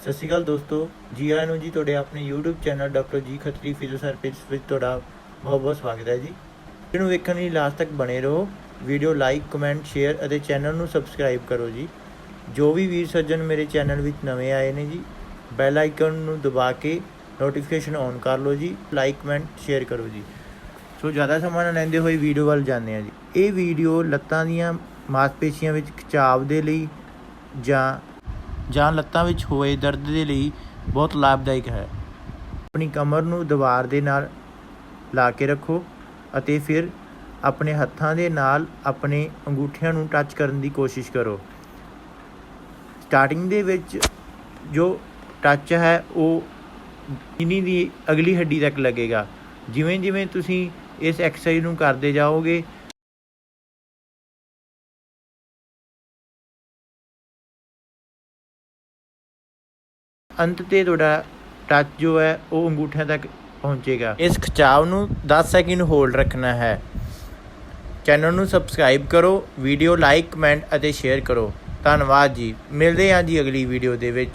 ਸਤਿ ਸ਼੍ਰੀ ਅਕਾਲ ਦੋਸਤੋ ਜੀ ਆਇਆਂ ਨੂੰ ਜੀ ਤੁਹਾਡੇ ਆਪਣੇ YouTube ਚੈਨਲ ਡਾਕਟਰ ਜੀ ਖੱਤਰੀ ਫਿਜ਼ੀਓਥੈਰੇਪਿਸਟ ਵਿੱਚ ਤੁਹਾਡਾ ਬਹੁਤ ਬਹੁਤ ਸਵਾਗਤ ਹੈ ਜੀ। ਵੀਡੀਓ ਨੂੰ ਵੇਖਣ ਲਈ ਲਾਸਟ ਤੱਕ ਬਣੇ ਰਹੋ, ਵੀਡੀਓ ਲਾਈਕ ਕਮੈਂਟ ਸ਼ੇਅਰ ਅਤੇ ਚੈਨਲ ਨੂੰ ਸਬਸਕ੍ਰਾਈਬ ਕਰੋ ਜੀ। ਜੋ ਵੀ ਵੀਰ ਸੱਜਣ ਮੇਰੇ ਚੈਨਲ ਵਿੱਚ ਨਵੇਂ ਆਏ ਨੇ ਜੀ ਬੈਲ ਆਈਕਨ ਨੂੰ ਦਬਾ ਕੇ ਨੋਟੀਫਿਕੇਸ਼ਨ ਔਨ ਕਰ ਲਓ ਜੀ ਲਾਈਕ ਕਮੈਂਟ ਸ਼ੇਅਰ ਕਰੋ ਜੀ। ਸੋ ਜ਼ਿਆਦਾ ਸਮਾਂ ਨਾ ਲੈਂਦੇ ਹੋਏ ਵੀਡੀਓ ਵੱਲ ਜਾਂਦੇ ਆ ਜੀ। ਇਹ ਵੀਡੀਓ ਲੱਤਾਂ ਦੀਆਂ ਮਾਸਪੇਸ਼ੀਆਂ ਵਿੱਚ ਖਿਚਾਵ ਦੇ ਲਈ ਜਾਂ ਜਾਂ ਲੱਤਾਂ ਵਿੱਚ ਹੋਏ ਦਰਦ ਦੇ ਲਈ ਬਹੁਤ ਲਾਭਦਾਇਕ ਹੈ। ਆਪਣੀ ਕਮਰ ਨੂੰ ਦੀਵਾਰ ਦੇ ਨਾਲ ਲਾ ਕੇ ਰੱਖੋ ਅਤੇ ਫਿਰ ਆਪਣੇ ਹੱਥਾਂ ਦੇ ਨਾਲ ਆਪਣੇ ਅੰਗੂਠਿਆਂ ਨੂੰ ਟੱਚ ਕਰਨ ਦੀ ਕੋਸ਼ਿਸ਼ ਕਰੋ। ਸਟਾਰਟਿੰਗ ਦੇ ਵਿੱਚ ਜੋ ਟੱਚ ਹੈ, ਉਹ ਇਨੀ ਦੀ ਅਗਲੀ ਹੱਡੀ ਤੱਕ ਲੱਗੇਗਾ। ਜਿਵੇਂ ਜਿਵੇਂ ਤੁਸੀਂ ਇਸ ਐਕਸਰਸਾਈਜ਼ ਨੂੰ ਕਰਦੇ ਜਾਓਗੇ ਅੰਤ ਤੇ ਤੁਹਾਡਾ ਟੱਚ ਜੋ ਹੈ, ਉਹ ਅੰਗੂਠਿਆਂ ਤੱਕ ਪਹੁੰਚੇਗਾ। ਇਸ ਖਿਚਾਵ ਨੂੰ 10 ਸੈਕਿੰਡ ਹੋਲਡ ਰੱਖਣਾ ਹੈ। ਚੈਨਲ ਨੂੰ ਸਬਸਕ੍ਰਾਈਬ ਕਰੋ ਵੀਡੀਓ ਲਾਈਕ ਕਮੈਂਟ ਅਤੇ ਸ਼ੇਅਰ ਕਰੋ। ਧੰਨਵਾਦ ਜੀ। ਮਿਲਦੇ ਹਾਂ ਜੀ ਅਗਲੀ ਵੀਡੀਓ ਦੇ ਵਿੱਚ।